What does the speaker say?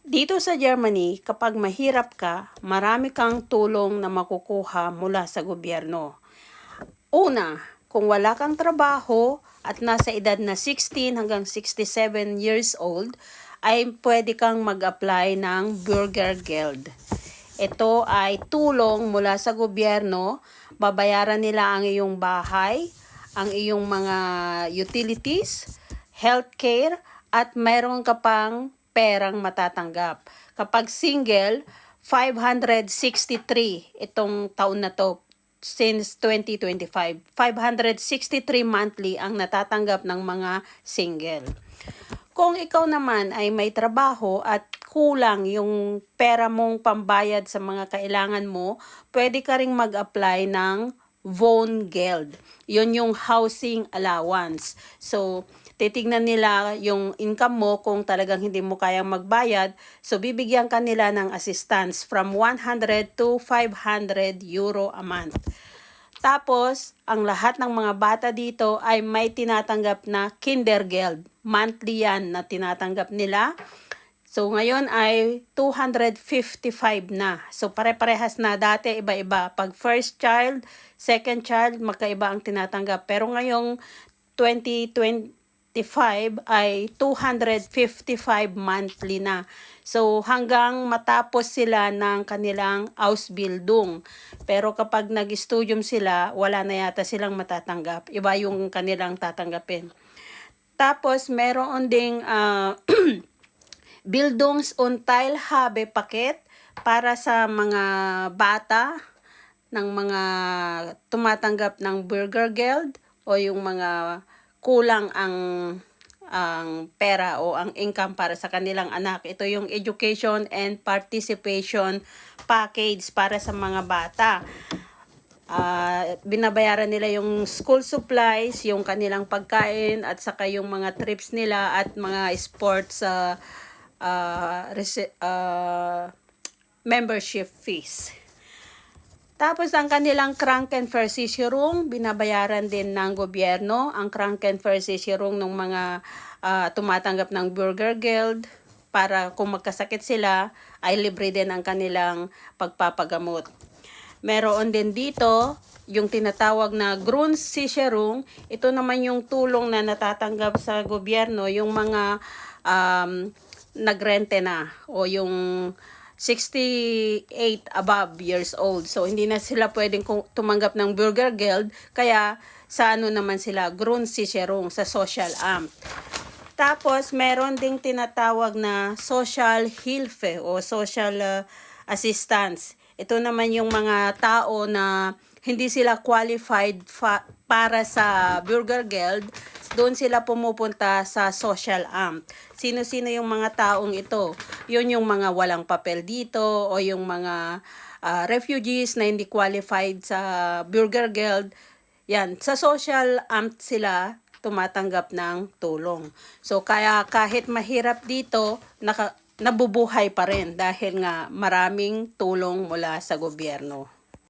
Dito sa Germany, kapag mahirap ka, marami kang tulong na makukuha mula sa gobyerno. Una, kung wala kang trabaho at nasa edad na 16 hanggang 67 years old, ay pwede kang mag-apply ng Bürgergeld. Ito ay tulong mula sa gobyerno. Babayaran nila ang iyong bahay, ang iyong mga utilities, healthcare, at mayroon ka pang perang matatanggap. Kapag single, 563 itong taon na to since 2025. 563 monthly ang natatanggap ng mga single. Kung ikaw naman ay may trabaho at kulang yung pera mong pambayad sa mga kailangan mo, pwede ka ring mag-apply ng Wohngeld. Yun yung housing allowance. So, titignan nila yung income mo kung talagang hindi mo kayang magbayad. So, bibigyan ka nila ng assistance from 100 to 500 euro a month. Tapos, ang lahat ng mga bata dito ay may tinatanggap na Kindergeld. Monthly yan na tinatanggap nila. So, ngayon ay 255 na. So, pare-parehas na. Dati, iba-iba. Pag first child, second child, magkaiba ang tinatanggap. Pero ngayong 2025 ay 255 monthly na. So, hanggang matapos sila ng kanilang Ausbildung. Pero kapag nag-studium sila, wala na yata silang matatanggap. Iba yung kanilang tatanggapin. Tapos, meron ding ah, Bildungs- und Teilhabe paket para sa mga bata ng mga tumatanggap ng Bürgergeld o yung mga kulang ang ang pera o ang income para sa kanilang anak. Ito yung education and participation package para sa mga bata. Ah, binabayaran nila yung school supplies, yung kanilang pagkain at saka yung mga trips nila at mga sports sa membership fees. Tapos ang kanilang Krankenversicherung, binabayaran din ng gobyerno ang Krankenversicherung ng mga ah, tumatanggap ng Bürgergeld para kung magkasakit sila ay libre din ang kanilang pagpapagamot. Meron din dito yung tinatawag na Grundsicherung. Ito naman yung tulong na natatanggap sa gobyerno, yung mga um, nagrente na o yung 68 above years old. So, hindi na sila pwedeng tumanggap ng Bürgergeld. Kaya, sa ano naman sila, Grundsicherung sa social amt. Tapos, meron ding tinatawag na social Hilfe o social uh, assistance. Ito naman yung mga tao na hindi sila qualified para sa Bürgergeld, doon sila pumupunta sa social amt. Sino-sino yung mga taong ito? Yun yung mga walang papel dito o yung mga ah, refugees na hindi qualified sa Bürgergeld. Yan, sa social amt sila tumatanggap ng tulong. So kaya kahit mahirap dito, naka, nabubuhay pa rin dahil nga maraming tulong mula sa gobyerno.